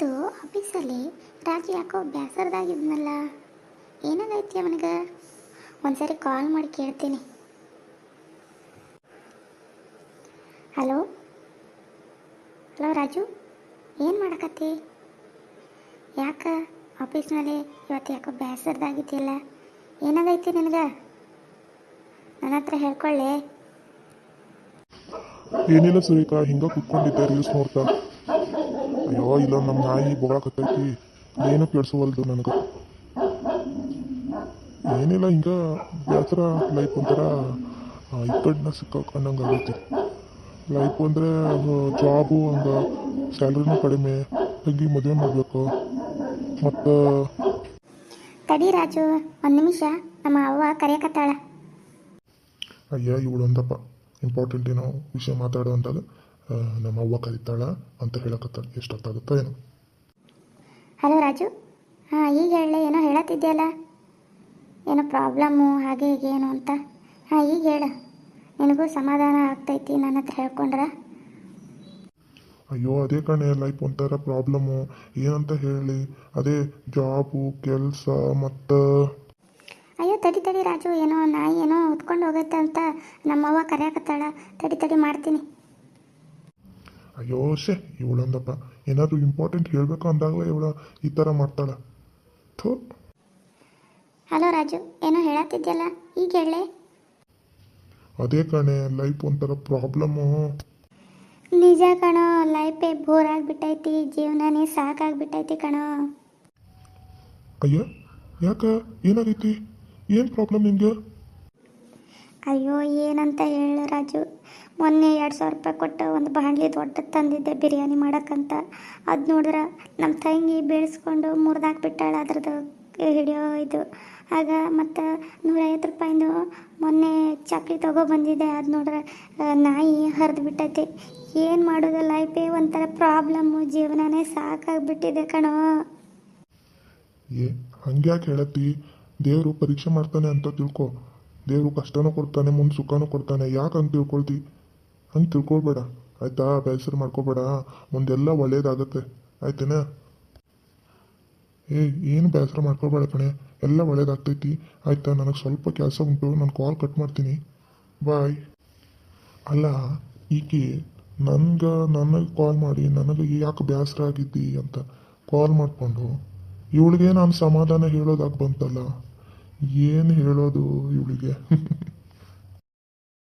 ಇವತ್ತು ಆಫೀಸಲ್ಲಿ ರಾಜು ಯಾಕೋ ಬೇಸರದಾಗಿದ್ನಲ್ಲ ಏನಾಗೈತಿ ಅವನಿಗೆ? ಒಂದ್ಸರಿ ಕಾಲ್ ಮಾಡಿ ಕೇಳ್ತೀನಿ. ಹಲೋ? ಹಲೋ ರಾಜು? ಏನು ಮಾಡಕತ್ತಿ? ಯಾಕ ಆಫೀಸ್ನಲ್ಲಿ ಇವತ್ತು ಯಾಕೋ ಬೇಸರದಾಗಿದೆಯಲ್ಲ ಏನಾಗೈತಿ ನಿನಗೆ? ನನ್ನ ಹತ್ರ ಹೇಳ್ಕೊಳ್ಳೆ ಏನಿಲ್ಲ ಸುರೇಖ, ಹಿಂಗ ಕುತ್ಕೊಂಡಿದ್ದೆ ರೀಲ್ಸ್ ನೋಡ್ತಾ. ಅಯ್ಯೋ ಇಲ್ಲ ನಮ್ಮ ನಾಯಿ ಬೊಗಳಕತ್ತೈತಿ ಏನು ಕೇಳಿಸವಲ್ದು ನನಗೆ. ಏನಿಲ್ಲ ಹಿಂಗ ಬೇಸರ ಲೈಫ್ ಒಂಥರ ಆ, ಸಿಕ್ಕ ಅನ್ನಂಗೆ ಆಗೈತಿ. ಲೈಫ್ ಅಂದರೆ ಜಾಬು ಹಂಗೆ ಸ್ಯಾಲ್ರಿನೂ ಕಡಿಮೆ ತಂಗಿ ಮದುವೆ ಮಾಡಬೇಕು. ಮತ್ತು ತಡಿ ರಾಜು ಒಂದು ನಿಮಿಷ ನಮ್ಮ ಅವ್ವ ಕರೆಯಕತ್ತಾಳ. ಅಯ್ಯ ಇವಳೊಂದಪ್ಪ. ಇಂಪಾರ್ಟೆಂಟ್ ಏನೋ ವಿಷಯ ಮಾತಾಡೋ ಅಂದಾಗ ಆ, ನಮ್ಮ ಅವ್ವ ಕರೀತಾಳ ಅಂತ ಹೇಳಕತ್ತಾಳ ಎಷ್ಟೊತ್ತಾಗುತ್ತೋ ಏನು. ಹಲೋ ರಾಜು. ಹಾಂ ಈಗ ಹೇಳಲೆ ಏನೋ ಹೇಳತ್ತಿದ್ಯಲ್ಲ? ಏನೋ ಪ್ರಾಬ್ಲಮ್ಮು ಹಾಗೆ ಹೀಗೆ ಏನು ಅಂತ. ಹಾಂ ಈಗ ಹೇಳ. ನಿನಗೂ ಸಮಾಧಾನ ಆಗ್ತೈತಿ ನನ್ನ ಹತ್ರ ಹೇಳ್ಕೊಂಡ್ರೆ? ಅಯ್ಯೋ ಅದೇ ಕಣೆ ಲೈಫ್ ಒಂಥರ ಪ್ರಾಬ್ಲಮ್ಮು. ಏನಂತ ಹೇಳಿ? ಅದೇ ಜಾಬು ಕೆಲಸ ಮತ್ತು? ಅಯ್ಯೋ ತಡಿ ತಡಿ ರಾಜು. ಏನೋ ನಾಯಿ ಏನೋ ಹೊತ್ಕೊಂಡು ಹೋಗುತ್ತೆ ಅಂತ ನಮ್ಮವ್ವ ಕರೆಯಕತ್ತಾಳ. ತಡಿ ತಡಿ ಮಾಡ್ತೀನಿ. ಅಯ್ಯೋ ಶೇ ಇವಳೊಂದಪ್ಪ. ಏನಾದರೂ ಇಂಪಾರ್ಟೆಂಟ್ ಹೇಳಬೇಕು ಅಂದಾಗಲೇ ಇವಳ ಈ ಥರ ಮಾಡ್ತಾಳೆ. ಥೋ. ಹಲೋ ರಾಜು ಏನೋ ಹೇಳತ್ತಿದ್ಯಲ್ಲ ಈಗ ಹೇಳಲೆ ಅದೇ ಕಣೆ ಲೈಫ್ ಒಂಥರ ಪ್ರಾಬ್ಲಮ್ಮು ನಿಜ ಕಣೋ ಲೈಫೇ ಬೋರ್ ಆಗಿಬಿಟ್ಟೈತಿ ಜೀವನನೇ ಸಾಕಾಗ್ಬಿಟ್ಟೈತಿ ಕಣೋ. ಅಯ್ಯ ಯಾಕ ಏನಾಗೈತಿ? ಏನು ಪ್ರಾಬ್ಲಮ್ ನಿಮಗೆ? ಅಯ್ಯೋ ಏನಂತ ಹೇಳು ರಾಜು. ಮೊನ್ನೆ ಎರಡು ಸಾವಿರ ರೂಪಾಯಿ ಕೊಟ್ಟು ಒಂದು ಬಾಣಲಿ ದೊಡ್ಡದು ತಂದಿದ್ದೆ ಬಿರಿಯಾನಿ ಮಾಡೋಕ್ಕಂತ. ಅದು ನೋಡಿದ್ರೆ ನಮ್ಮ ತಂಗಿ ಬೇಯಿಸ್ಕೊಂಡು ಮುರಿದಾಕ್ಬಿಟ್ಟಾಳೆ ಅದ್ರದ್ದು ಹಿಡಿಯೋ ಇದು. ಆಗ ಮತ್ತು ನೂರೈವತ್ತು ರೂಪಾಯಿಂದು ಮೊನ್ನೆ ಚಕ್ಲಿ ತಗೋ ಬಂದಿದ್ದೆ. ಅದು ನೋಡ್ರೆ ನಾಯಿ ಹರಿದು ಬಿಟ್ಟೈತೆ. ಏನು ಮಾಡೋದು ಲೈಫೇ ಒಂಥರ ಪ್ರಾಬ್ಲಮ್ಮು ಜೀವನನೇ ಸಾಕಾಗ್ಬಿಟ್ಟಿದೆ ಕಣೋ. ಏ, ಹಂಗ್ಯಾಕೆ ಹೇಳತ್ತಿ? ದೇವರು ಪರೀಕ್ಷೆ ಮಾಡ್ತಾನೆ ಅಂತ ತಿಳ್ಕೊ. ದೇವರು ಕಷ್ಟನೂ ಕೊಡ್ತಾನೆ, ಮುಂದೆ ಸುಖನೂ ಕೊಡ್ತಾನೆ. ಯಾಕಂತ ತಿಳ್ಕೊಳ್ತಿ? ಹಂಗೆ ತಿಳ್ಕೊಳ್ಬೇಡ. ಆಯ್ತಾ? ಬೇಸರ ಮಾಡ್ಕೋಬೇಡ. ಮುಂದೆಲ್ಲ ಒಳ್ಳೇದಾಗತ್ತೆ. ಆಯ್ತೇನ? ಏಯ್, ಏನು ಬೇಸರ ಮಾಡ್ಕೋಬೇಡ ಕಣೆ. ಎಲ್ಲ ಒಳ್ಳೇದಾಗ್ತೈತಿ. ಆಯ್ತಾ? ನನಗೆ ಸ್ವಲ್ಪ ಕೆಲಸ ಉಂಟು. ನಾನು ಕಾಲ್ ಕಟ್ ಮಾಡ್ತೀನಿ. ಬಾಯ್ ಅಲ್ಲ, ಈಕೆ ನನ್ಗೆ, ನನಗೆ ಕಾಲ್ ಮಾಡಿ, ನನಗೆ ಯಾಕೆ ಬೇಸರ ಆಗಿದ್ದಿ ಅಂತ ಕಾಲ್ ಮಾಡಿಕೊಂಡು, ಇವಳಿಗೆ ನಾನು ಸಮಾಧಾನ ಹೇಳೋದಾಗಿ ಬಂತಲ್ಲ. ಏನು ಹೇಳೋದು ಇವಳಿಗೆ?